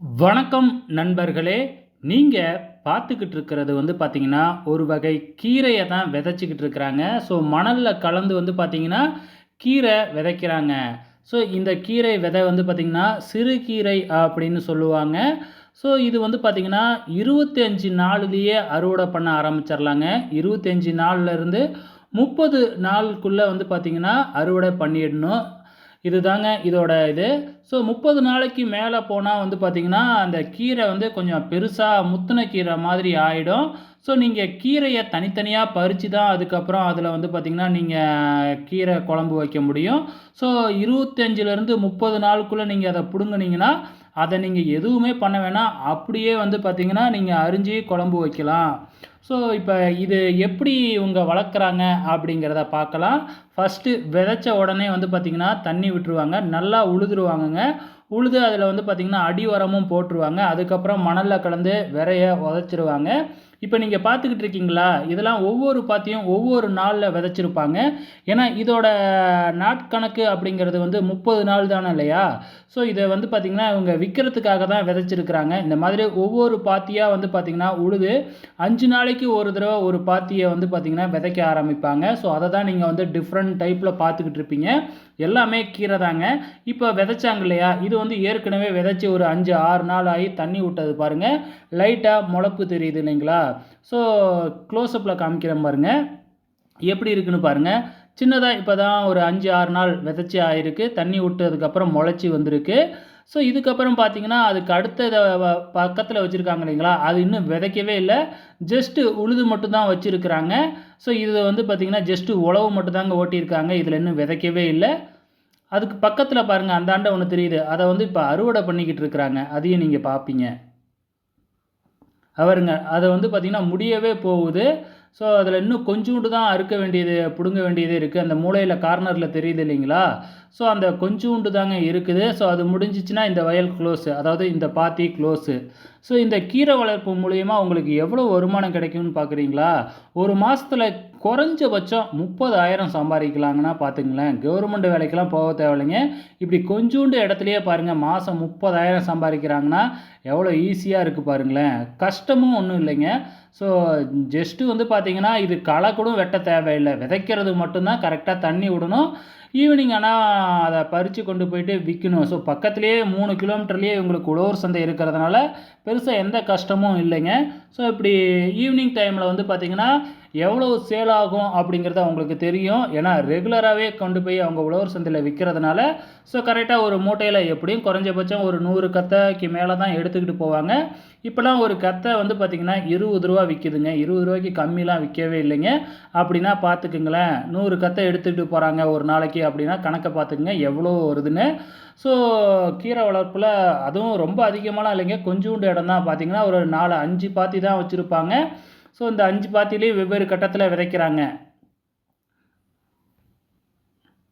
வணக்கம் நண்பர்களே. நீங்கள் பார்த்துக்கிட்டு இருக்கிறது வந்து பார்த்தீங்கன்னா ஒரு வகை கீரையை தான் விதைச்சிக்கிட்டு இருக்கிறாங்க. ஸோ மணலில் கலந்து வந்து பார்த்தீங்கன்னா கீரை விதைக்கிறாங்க. ஸோ இந்த கீரை விதை வந்து பார்த்திங்கன்னா சிறுகீரை அப்படின்னு சொல்லுவாங்க. ஸோ இது வந்து பார்த்திங்கன்னா இருபத்தஞ்சி நாளுலேயே அறுவடை பண்ண ஆரம்பிச்சிடலாங்க. இருபத்தஞ்சி நாள்லேருந்து முப்பது நாளுக்குள்ளே வந்து பார்த்திங்கன்னா அறுவடை பண்ணிடணும். இதுதாங்க இதோட இது. ஸோ முப்பது நாளைக்கு மேலே போனால் வந்து பார்த்திங்கன்னா அந்த கீரை வந்து கொஞ்சம் பெருசாக முத்தின கீரை மாதிரி ஆகிடும் ஸோ நீங்கள் கீரையை தனித்தனியாக பறித்து தான் அதுக்கப்புறம் அதில் வந்து பார்த்திங்கன்னா நீங்கள் கீரை குழம்பு வைக்க முடியும். ஸோ இருபத்தஞ்சிலேருந்து முப்பது நாளுக்குள்ளே நீங்கள் அதை பிடுங்குனீங்கன்னா அதை நீங்கள் எதுவுமே பண்ண வேணாம். அப்படியே வந்து பார்த்திங்கன்னா நீங்கள் அரிஞ்சு குழம்பு வைக்கலாம். ஸோ இப்போ இது எப்படி இவங்க வளர்க்குறாங்க அப்படிங்கிறத பார்க்கலாம். ஃபஸ்ட்டு விதைச்ச உடனே வந்து பார்த்திங்கன்னா தண்ணி விட்டுருவாங்க. நல்லா உழுதுருவாங்கங்க. உழுது அதில் வந்து பார்த்திங்கன்னா அடி உரமும் போட்டுருவாங்க. அதுக்கப்புறம் மணலில் கலந்து விரைய உதச்சிருவாங்க. இப்போ நீங்கள் பார்த்துக்கிட்டு இருக்கீங்களா? இதெல்லாம் ஒவ்வொரு பாத்தியும் ஒவ்வொரு நாளில் விதைச்சிருப்பாங்க. ஏன்னா இதோட நாட்கணக்கு அப்படிங்கிறது வந்து முப்பது நாள் தானே இல்லையா? ஸோ இதை வந்து பார்த்திங்கன்னா இவங்க விற்கிறதுக்காக தான் விதைச்சிருக்கிறாங்க. இந்த மாதிரி ஒவ்வொரு பாத்தியாக வந்து பார்த்திங்கன்னா உழுது அஞ்சு நாளைக்கு ஒரு தடவை ஒரு பாத்தியை வந்து பார்த்திங்கன்னா விதைக்க ஆரம்பிப்பாங்க. ஸோ அதை தான் நீங்கள் வந்து டிஃப்ரெண்ட் டைப்பில் பார்த்துக்கிட்டு இருப்பீங்க. எல்லாமே கீரை தாங்க. இப்போ விதைச்சாங்க இல்லையா? இது வந்து ஏற்கனவே விதைச்சி ஒரு அஞ்சு ஆறு நாள் ஆகி தண்ணி விட்டது பாருங்கள் லைட்டாக முளப்பு தெரியுது இல்லைங்களா? ஸோ க்ளோஸ்அப்பில் காமிக்கிறேன் பாருங்கள் எப்படி இருக்குன்னு பாருங்கள் சின்னதாக இப்போ தான் ஒரு அஞ்சு ஆறு நாள் விதைச்சி ஆகிருக்கு தண்ணி விட்டதுக்கப்புறம் முளைச்சி வந்திருக்கு. ஸோ இதுக்கப்புறம் பார்த்தீங்கன்னா அதுக்கு அடுத்த பக்கத்தில் வச்சுருக்காங்க இல்லைங்களா? அது இன்னும் விதைக்கவே இல்லை. ஜஸ்ட்டு உழுது மட்டும்தான் வச்சுருக்குறாங்க. ஸோ இது வந்து பார்த்திங்கன்னா ஜஸ்ட்டு உழவு மட்டும்தாங்க ஓட்டியிருக்காங்க. இதில் இன்னும் விதைக்கவே இல்லை. அதுக்கு பக்கத்தில் பாருங்கள் அந்தாண்ட ஒன்று தெரியுது. அதை வந்து இப்போ அறுவடை பண்ணிக்கிட்டு இருக்கிறாங்க. அதையும் நீங்கள் பார்ப்பீங்க அவருங்க அதை வந்து பார்த்திங்கன்னா முடியவே போகுது. ஸோ அதில் இன்னும் கொஞ்சோண்டு தான் அறுக்க வேண்டியது பிடுங்க வேண்டியது இருக்குது அந்த மூளையில் கார்னரில் தெரியுது இல்லைங்களா? ஸோ அந்த கொஞ்சோண்டு தாங்க இருக்குது. ஸோ அது முடிஞ்சிச்சுன்னா இந்த வயல் க்ளோஸு அதாவது இந்த பாத்தி க்ளோஸு ஸோ இந்த கீரை வளர்ப்பு மூலயமா உங்களுக்கு எவ்வளோ வருமானம் கிடைக்கும்னு பார்க்குறீங்களா ஒரு மாதத்தில் குறைஞ்சபட்சம் முப்பதாயிரம் சம்பாதிக்கலாங்கன்னா பார்த்துங்களேன் கவர்மெண்ட் வேலைக்கெல்லாம் போக தேவையில்லைங்க. இப்படி கொஞ்சோண்டு இடத்துலையே பாருங்கள் மாதம் முப்பதாயிரம் சம்பாதிக்கிறாங்கன்னா எவ்வளோ ஈஸியாக இருக்குது பாருங்களேன். கஷ்டமும் ஒன்றும் இல்லைங்க. ஸோ ஜஸ்ட்டு வந்து பார்த்திங்கன்னா இது களை கூட வெட்ட தேவையில்லை. விதைக்கிறது மட்டும்தான் கரெக்டாக தண்ணி விடணும். ஈவினிங் ஆனால் அதை பறித்து கொண்டு போயிட்டு விற்கணும் ஸோ பக்கத்துலேயே மூணு கிலோமீட்டர்லேயே உங்களுக்கு உழவர் சந்தை இருக்கிறதுனால பெருசாக எந்த கஷ்டமும் இல்லைங்க. ஸோ இப்படி ஈவினிங் டைமில் வந்து பார்த்திங்கன்னா எவ்வளோ சேல் ஆகும் அப்படிங்கிறது அவங்களுக்கு தெரியும். ஏன்னா ரெகுலராகவே கொண்டு போய் அவங்க உழவர் சந்தையில் விற்கிறதுனால ஸோ கரெக்டாக ஒரு மூட்டையில் எப்படியும் குறைஞ்சபட்சம் ஒரு நூறு கத்தைக்கு மேலே தான் எடுத்துக்கிட்டு போவாங்க. இப்போலாம் ஒரு கத்தை வந்து பார்த்திங்கன்னா இருபது ரூபா விற்கிதுங்க இருபது ரூபாய்க்கு கம்மிலாம் விற்கவே இல்லைங்க. அப்படின்னா பார்த்துக்குங்களேன் நூறு கத்தை எடுத்துக்கிட்டு போகிறாங்க ஒரு நாளைக்கு அப்படின்னா கணக்கை பார்த்துக்குங்க எவ்வளோ வருதுன்னு ஸோ கீரை வளர்ப்பில் அதுவும் ரொம்ப அதிகமான இல்லைங்க. கொஞ்சோண்டு இடம் தான் பார்த்திங்கன்னா ஒரு நாலு அஞ்சு பாத்தி தான் வச்சுருப்பாங்க. ஸோ இந்த அஞ்சு பாத்திலையும் வெவ்வேறு கட்டத்தில் விதைக்கிறாங்க.